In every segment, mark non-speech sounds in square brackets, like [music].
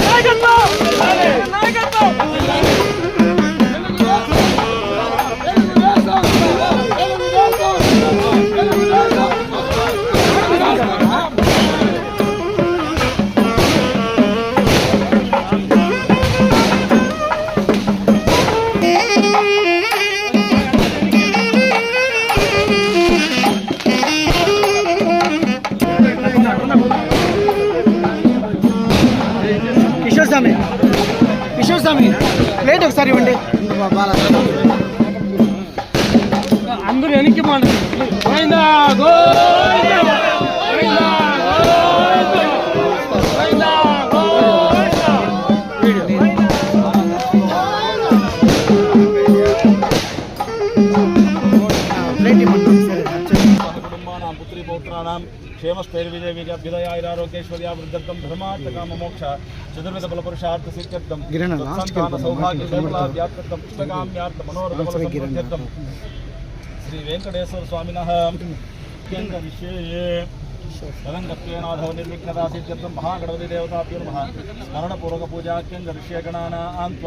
నాయకత్వం! నాయకత్వం! స్వామి ప్లేట్ ఒకసారి ఇవ్వండి. అందరూ వెనక్కి గోవిందా ప్లేట్ ఇవ్వండి. కుటుంబానాం పుత్రీ పౌత్రాణం ಕ್ಷೇಮಸ್ಥೈರ್ವಿಜಯವೀರ್ಯಾಭ್ಯುದಯಾರಾರೋಗ್ಯೇಶ್ವರ್ಯ ವೃದ್ಧರ್ಥಂ ಧರ್ಮಾರ್ಥ ಕಾಮ ಮೋಕ್ಷ ಚತುರ್ವಿಧ ಬಲಪುರುಷಾರ್ಥ ಸಿದ್ಧರ್ಥಂ ಸೌಭಾಗ್ಯ ಸೌಲಾಭ್ಯಾರ್ಥರ್ಥಂ ಪುಸ್ತಕಾಮ್ಯಾರ್ಥ ಮನೋರಥ ಬಲಸಂಪ್ರಾಪ್ತ್ಯರ್ಥಂ ಶ್ರೀ ವೆಂಕಟೇಶ್ವರ ಸ್ವಾಮಿನಃ. ಅತ್ಯಂತ ವಿಷಯೇ ತದಂಗತ್ವೇನಾಧವ ನಿರ್ವಿಘ್ನದಾಸಿತ್ಯರ್ಥಂ ಮಹಾಗಣಪತಿ ದೇವತಾಭ್ಯೋ ನಮಃ. ಸ್ಮರಣಪೂರ್ವಕ ಪೂಜಾಖ್ಯಂ ಗರಿಷ್ಯ ಗಣಾನಾ ಆಂತ್ವ.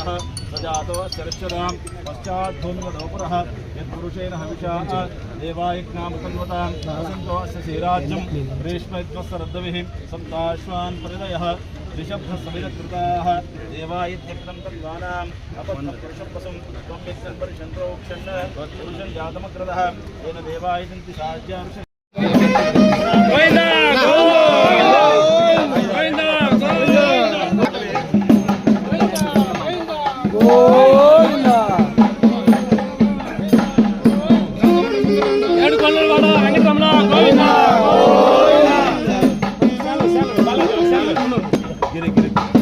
पुरुषः स जातो सरच्छदां पश्चाद्धूमिवदोपुरः यत्पुरुषेण हविषाः देवायज्ञामुखन्वतां वसन्तो अस्य श्रीराज्यं रेश्मयत्वस्सरद्दविः सप्ताश्वान् परिदयः గిరి గిరి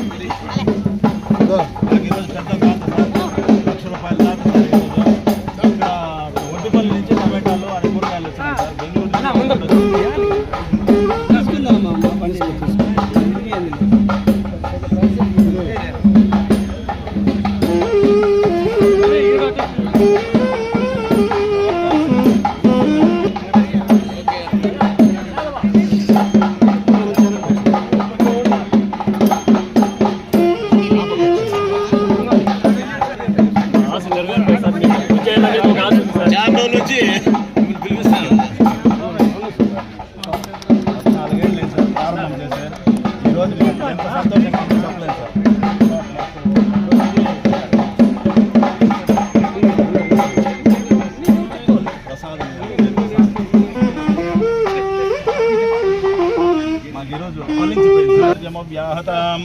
ఫలించిపోయింది సార్ జమ వ్యాహతాం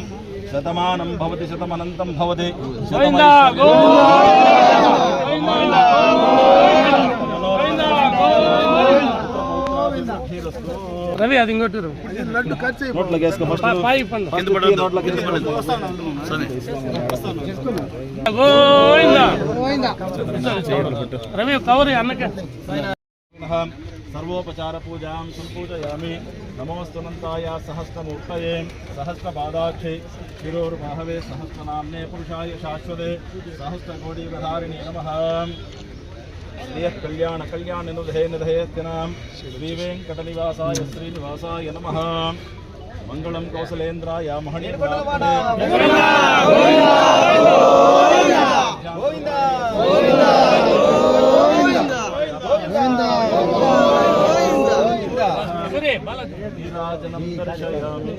శతమానం భవతి శతమనంతం భవతి రవి అది ఇంకోటి నోట్లోకి వేసుకో ఫస్ట్ పాయి పండు. నోట్లోకి గోవిందా. రవి కవర్ అన్నకే. సర్వోపచార పూజాం సంపూజయామి నమోస్తునంతాయ సహస్రమూర్తయే సహస్రపాదాక్షే శిరోర్బాహవే సహస్రనామ్నే పురుషాయ శాశ్వతే సహస్రకోటిధారిణే నమ శ్రీయః కళ్యాణ కళ్యాణ నిధే నిధేయత్యనాం శ్రీవేంకటనివాసాయ శ్రీనివాసాయ నమ మంగళం కౌసలేంద్రాయ మహణి గోవిందా राजनं दर्शयामि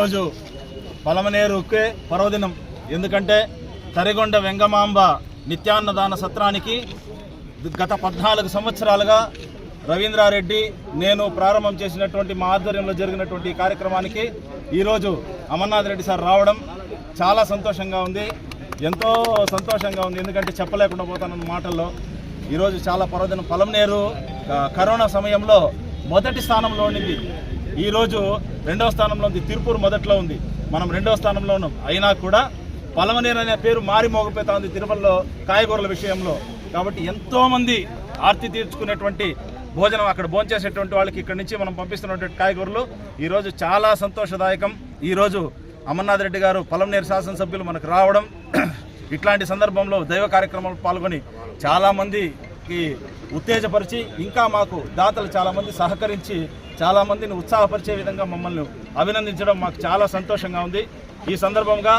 ఈరోజు పలమనేరుకే పర్వదినం. ఎందుకంటే తరిగొండ వెంగమాంబ నిత్యాన్నదాన సత్రానికి గత పద్నాలుగు సంవత్సరాలుగా రవీంద్రారెడ్డి నేను ప్రారంభం చేసినటువంటి మా ఆధ్వర్యంలో జరిగినటువంటి కార్యక్రమానికి ఈరోజు అమర్నాథ్ రెడ్డి సార్ రావడం చాలా సంతోషంగా ఉంది. ఎంతో సంతోషంగా ఉంది. ఎందుకంటే చెప్పలేకుండా పోతానన్న మాటల్లో ఈరోజు చాలా పర్వదినం. పలమనేరు కరోనా సమయంలో మొదటి స్థానంలో ఉండింది. ఈరోజు రెండవ స్థానంలో ఉంది. తిరుపూర్ మొదట్లో ఉంది. మనం రెండవ స్థానంలో ఉన్నాం. అయినా కూడా పలమనేరు అనే పేరు మారి మోగపోతా ఉంది తిరుమలలో కాయగూరల విషయంలో. కాబట్టి ఎంతోమంది ఆర్తి తీర్చుకునేటువంటి భోజనం అక్కడ భోంచేసేటువంటి వాళ్ళకి ఇక్కడ నుంచి మనం పంపిస్తున్నటువంటి కాయగూరలు ఈరోజు చాలా సంతోషదాయకం. ఈరోజు అమర్నాథ్ రెడ్డి గారు పలమనేరు శాసనసభ్యులు మనకు రావడం [clears throat] ఇట్లాంటి సందర్భంలో దైవ కార్యక్రమాలు పాల్గొని చాలామందికి ఉత్తేజపరిచి ఇంకా మాకు దాతలు చాలామంది సహకరించి చాలామందిని ఉత్సాహపరిచే విధంగా మమ్మల్ని అభినందించడం మాకు చాలా సంతోషంగా ఉంది. ఈ సందర్భంగా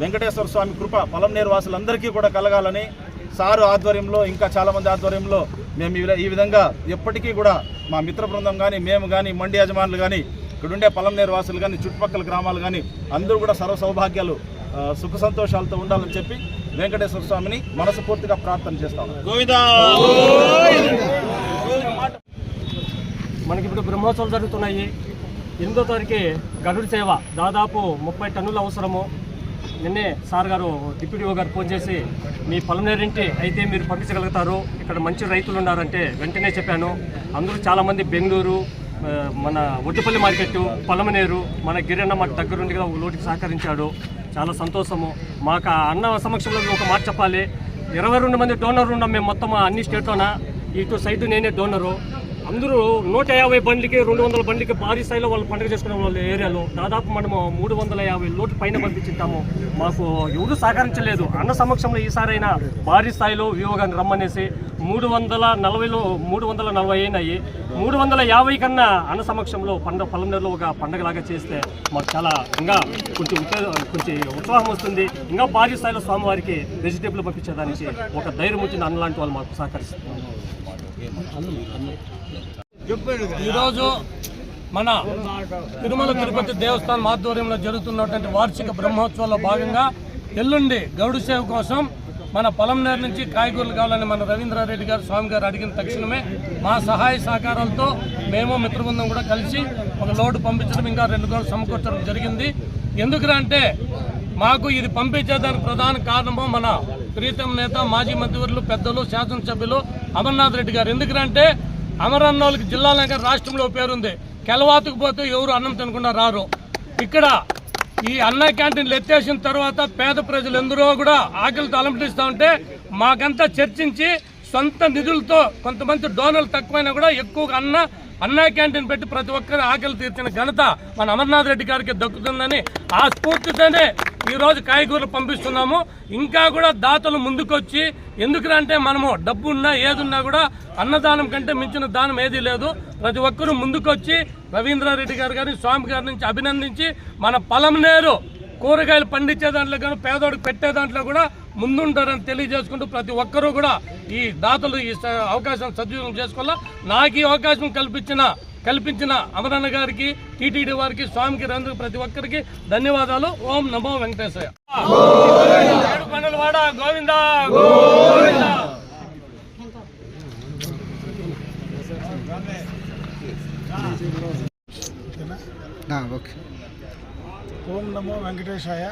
వెంకటేశ్వర స్వామి కృప పొలంనేరు వాసులందరికీ కూడా కలగాలని సారు ఆధ్వర్యంలో ఇంకా చాలామంది ఆధ్వర్యంలో మేము ఈ ఈ విధంగా ఎప్పటికీ కూడా మా మిత్ర బృందం కానీ మేము కానీ మండి యజమానులు కానీ ఇక్కడ ఉండే పొలంనేరు వాసులు కానీ చుట్టుపక్కల గ్రామాలు కానీ అందరూ కూడా సర్వ సౌభాగ్యాలు సుఖ సంతోషాలతో ఉండాలని చెప్పి వెంకటేశ్వర స్వామిని మనస్ఫూర్తిగా ప్రార్థన చేస్తాము. గోవిందా! మనకి ఇప్పుడు బ్రహ్మోత్సవాలు జరుగుతున్నాయి. ఎనిమిదో తారీఖు గరుడు సేవ. దాదాపు ముప్పై టన్నుల అవసరము. నిన్నే సార్ గారు డిప్యూటీ గారు ఫోన్ చేసి మీ పొలంనేరింటి అయితే మీరు పంపించగలుగుతారు. ఇక్కడ మంచి రైతులు ఉన్నారంటే వెంటనే చెప్పాను. అందరూ చాలామంది బెంగళూరు మన ఒడ్డుపల్లి మార్కెట్ పొలమనేరు మన గిరన్న మాకు దగ్గరుండిగా ఒక లోటుకి సహకరించాడు. చాలా సంతోషము. మాకు ఆ అన్న సమక్షంలో ఒక మాట చెప్పాలి. ఇరవై రెండు మంది డోనర్ ఉన్నాం మేము మొత్తం అన్ని స్టేట్లోన. ఇటు సైడ్ నేనే డోనరు. అందరూ నూట యాభై బండ్లకి రెండు వందల బండ్లకి భారీ స్థాయిలో వాళ్ళు పండుగ చేసుకునే వాళ్ళ ఏరియాలో దాదాపు మనము మూడు వందల యాభై లోటు పైన పంపించుంటాము మాకు ఎవరు సహకరించలేదు. అన్న సమక్షంలో ఈసారైనా భారీ స్థాయిలో వియోగాన్ని రమ్మనేసి మూడు వందల నలభైలో మూడు వందల నలభై అయినాయి. మూడు వందల యాభై కన్నా అన్న సమక్షంలో పండుగ పొలంలో ఒక పండగలాగా చేస్తే మాకు చాలా ఇంకా కొంచెం కొంచెం ఉత్సాహం వస్తుంది. ఇంకా భారీ స్థాయిలో స్వామివారికి వెజిటేబుల్ పంపించేదానికి ఒక ధైర్యం వచ్చిన అన్న లాంటి వాళ్ళు మాకు సహకరిస్తున్నారు. ఈరోజు మన తిరుమల తిరుపతి దేవస్థానం ఆధ్వర్యంలో జరుగుతున్నటువంటి వార్షిక బ్రహ్మోత్సవాల్లో భాగంగా ఎల్లుండి గౌడు సేవ కోసం మన పొలంనేరు నుంచి కాయగూరలు కావాలని మన రవీంద్రారెడ్డి గారు స్వామి గారు అడిగిన తక్షణమే మా సహాయ సహకారాలతో మేము మిత్రబృందం కూడా కలిసి ఒక లోటు పంపించడం ఇంకా రెండు రోజులు సమకూర్చడం జరిగింది. ఎందుకంటే మాకు ఇది పంపించేదానికి ప్రధాన కారణము మన ప్రీతం నేత మాజీ మంత్రివర్యులు పెద్దలు శాసనసభ్యులు అమర్నాథ్ రెడ్డి గారు. ఎందుకంటే అమరన్నోళ్ళకి జిల్లాలంగా రాష్ట్రంలో పేరుంది. కెలవాతకు పోతే ఎవరు అన్నం తినకుండా రారు. ఇక్కడ ఈ అన్న క్యాంటీన్లు ఎత్తేసిన తర్వాత పేద ప్రజలు ఎందరో కూడా ఆకలితో తలంపిస్తూ ఉంటే మాకంతా చర్చించి సొంత నిధులతో కొంతమంది డోనర్లు తక్కువైనా కూడా ఎక్కువగా అన్న అన్నా క్యాంటీన్ పెట్టి ప్రతి ఒక్కరి ఆకలి తీర్చిన ఘనత మన అమర్నాథ్ రెడ్డి గారికి దక్కుతుందని ఆ స్ఫూర్తితోనే ఈ రోజు కాయగూరలు పంపిస్తున్నాము. ఇంకా కూడా దాతలు ముందుకొచ్చి ఎందుకంటే మనము డబ్బు ఉన్నా ఏదున్నా కూడా అన్నదానం కంటే మించిన దానం ఏదీ లేదు. ప్రతి ఒక్కరూ ముందుకొచ్చి రవీంద్రారెడ్డి గారు గారిని స్వామి గారి నుంచి అభినందించి మన పొలంనేరు కూరగాయలు పండించే దాంట్లో కానీ పేదోడికి పెట్టే దాంట్లో కూడా ముందుంటారని తెలియజేసుకుంటూ ప్రతి ఒక్కరూ కూడా ఈ దాతలు ఈ స- అవకాశం సద్వినియోగం చేసుకోవాలా? నాకు ఈ అవకాశం కల్పించిన కల్పించిన అమరన్న గారికి టీటీడీ వారికి స్వామికి రందు ప్రతి ఒక్కరికి ధన్యవాదాలు. ఓం నమో వెంకటేశ్వర గోవింద ఓకే. ఓం నమో వెంకటేశాయ.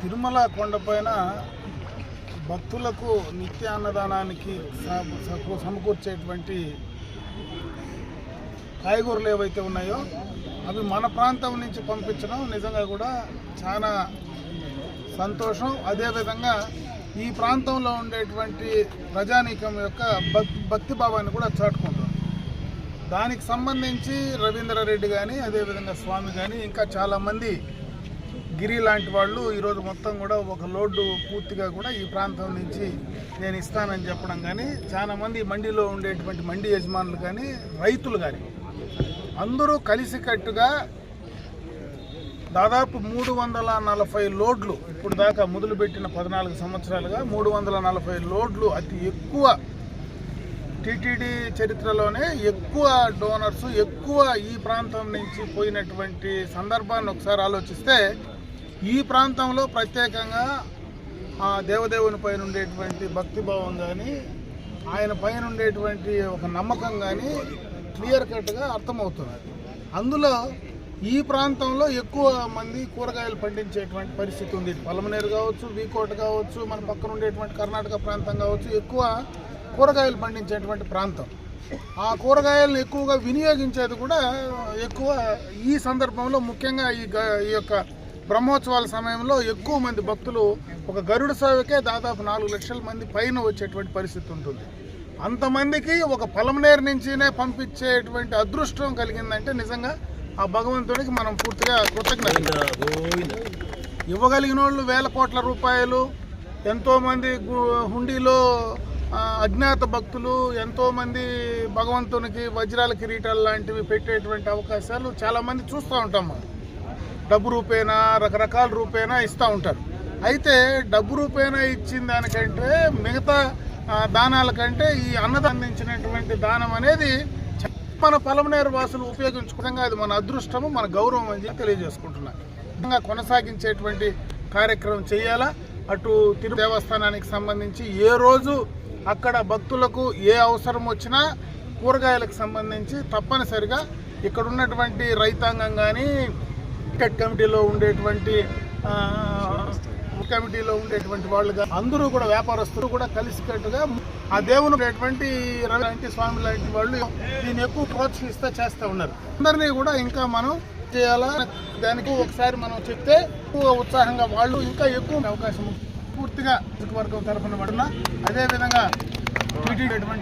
తిరుమల కొండపైన భక్తులకు నిత్య అన్నదానానికి సమకూర్చేటువంటి కాయగూరలు ఏవైతే ఉన్నాయో అవి మన ప్రాంతం నుంచి పంపించడం నిజంగా కూడా చాలా సంతోషం. అదేవిధంగా ఈ ప్రాంతంలో ఉండేటువంటి ప్రజానీకం యొక్క భక్తి భావాన్ని కూడా చాటుకుంటాం. దానికి సంబంధించి రవీంద్రారెడ్డి కానీ అదేవిధంగా స్వామి కానీ ఇంకా చాలామంది గిరి లాంటి వాళ్ళు ఈరోజు మొత్తం కూడా ఒక లోడ్డు పూర్తిగా కూడా ఈ ప్రాంతం నుంచి నేను ఇస్తానని చెప్పడం కానీ చాలామంది మండిలో ఉండేటువంటి మండి యజమానులు కానీ రైతులు కానీ అందరూ కలిసికట్టుగా దాదాపు మూడు వందల నలభై లోడ్లు ఇప్పుడు దాకా మొదలుపెట్టిన పద్నాలుగు సంవత్సరాలుగా మూడు వందల నలభై లోడ్లు అతి ఎక్కువ టీటీడీ చరిత్రలోనే ఎక్కువ డోనర్స్ ఎక్కువ ఈ ప్రాంతం నుంచి పోయినటువంటి సందర్భాన్ని ఒకసారి ఆలోచిస్తే ఈ ప్రాంతంలో ప్రత్యేకంగా ఆ దేవదేవుని పైన ఉండేటువంటి భక్తిభావం కానీ ఆయన పైన ఉండేటువంటి ఒక నమ్మకం కానీ క్లియర్ కట్గా అర్థమవుతున్నది. అందులో ఈ ప్రాంతంలో ఎక్కువ మంది కూరగాయలు పండించేటువంటి పరిస్థితి ఉంది. పలమనేరు కావచ్చు వీకోట కావచ్చు మన పక్కన ఉండేటువంటి కర్ణాటక ప్రాంతం కావచ్చు ఎక్కువ కూరగాయలు పండించేటువంటి ప్రాంతం. ఆ కూరగాయలను ఎక్కువగా వినియోగించేది కూడా ఎక్కువ ఈ సందర్భంలో ముఖ్యంగా ఈ గ- ఈ యొక్క బ్రహ్మోత్సవాల సమయంలో ఎక్కువ మంది భక్తులు ఒక గరుడ సేవకే దాదాపు నాలుగు లక్షల మంది పైన వచ్చేటువంటి పరిస్థితి ఉంటుంది. అంతమందికి ఒక పొలంనేరు నుంచినే పంపించేటువంటి అదృష్టం కలిగిందంటే నిజంగా ఆ భగవంతుడికి మనం పూర్తిగా కృతజ్ఞత ఇవ్వగలిగిన వాళ్ళు వేల కోట్ల రూపాయలు ఎంతోమంది హుండీలో అజ్ఞాత భక్తులు ఎంతోమంది భగవంతునికి వజ్రాల కిరీటాలు లాంటివి పెట్టేటువంటి అవకాశాలు చాలామంది చూస్తూ ఉంటాం మనం. డబ్బు రూపేనా రకరకాల రూపేనా ఇస్తూ ఉంటారు. అయితే డబ్బు రూపేనా ఇచ్చిన దానికంటే మిగతా దానాల కంటే ఈ అన్నదందించినటువంటి అందించినటువంటి దానం అనేది మన పలమనేరు వాసులు ఉపయోగించుకోవడంగా అది మన అదృష్టము మన గౌరవం అని చెప్పి తెలియజేసుకుంటున్నాను కొనసాగించేటువంటి కార్యక్రమం చేయాలా? అటు తిరు దేవస్థానానికి సంబంధించి ఏ రోజు అక్కడ భక్తులకు ఏ అవసరం వచ్చినా కూరగాయలకు సంబంధించి తప్పనిసరిగా ఇక్కడ ఉన్నటువంటి రైతాంగం కానీ మార్కెట్ కమిటీలో ఉండేటువంటి కమిటీలో ఉండేటువంటి వాళ్ళుగా అందరూ కూడా వ్యాపారస్తులు కూడా కలిసికట్టుగా ఆ దేవుని ఉండేటువంటి రవి లాంటి స్వామి లాంటి వాళ్ళు దీన్ని ఎక్కువ ప్రోత్సహిస్తూ చేస్తూ ఉన్నారు. అందరినీ కూడా ఇంకా మనం చేయాలా? దానికి ఒకసారి మనం చెప్తే ఎక్కువ ఉత్సాహంగా వాళ్ళు ఇంకా ఎక్కువ అవకాశం పూర్తిగా వర్గం తరఫున పడిన అదేవిధంగా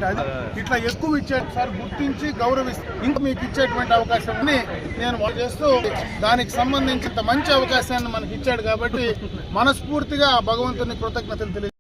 అది. ఇట్లా ఎక్కువ ఇచ్చేసారి గుర్తించి గౌరవిస్తూ ఇంకా మీకు ఇచ్చేటువంటి అవకాశం నేను చేస్తూ దానికి సంబంధించి మంచి అవకాశాన్ని మనకి ఇచ్చాడు కాబట్టి మనస్ఫూర్తిగా భగవంతుని కృతజ్ఞతలు తెలియ